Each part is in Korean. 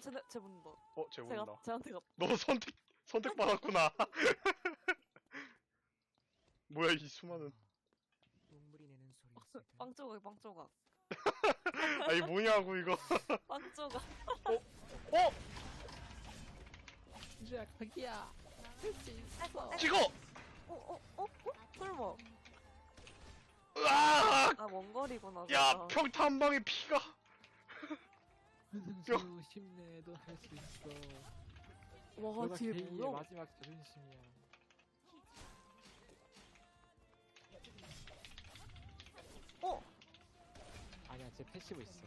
어, 쟤네, 쟤 문다. 어, 쟤 제가, 모른다. 쟤한테 갔너 선택, 선택받았구나. 뭐야, 이 수많은. 동물이 내는 소리였을 때빵 조각, 빵 조각. 아, 이 뭐냐고, 이거. 빵 조각. 어! 야 거기야 할수 있어 찍어! 어, 어, 어? 어? 설마. 으아! 아, 원거리구나. 야, 진짜. 평타 한 방에 피가. 한승수 힘내도 할 수 있어 와, 너가 뒤에 K의 뭐야? 마지막 자존심이야 어? 아니야 쟤 패시브 있어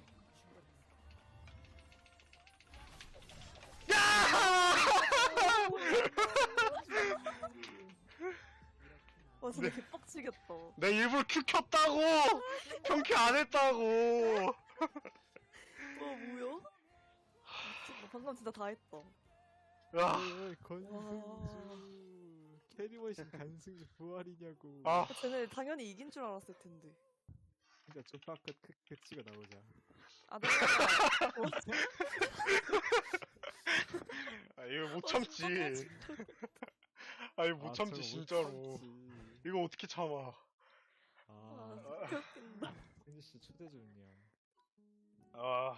와, 진짜 개빡치겠다. 내 일부러 큐 켰다고! 평캐 안 했다고! 와, 뭐야? 방금 진짜 다 했다. 야, 어이 건승주 캐리머신 간승주 부활이냐고 아, 쟤네 당연히 이긴 줄 알았을 텐데. 진짜 조파 끝 크, 치고 나오자 아, 내가. 아, 이거 못 참지. 아, 이거 못 아, 참지, 못 진짜로. 참지. 이거 어떻게 참아. 아, 아 진짜 웃긴다. 승주 씨 초대 좀요 아,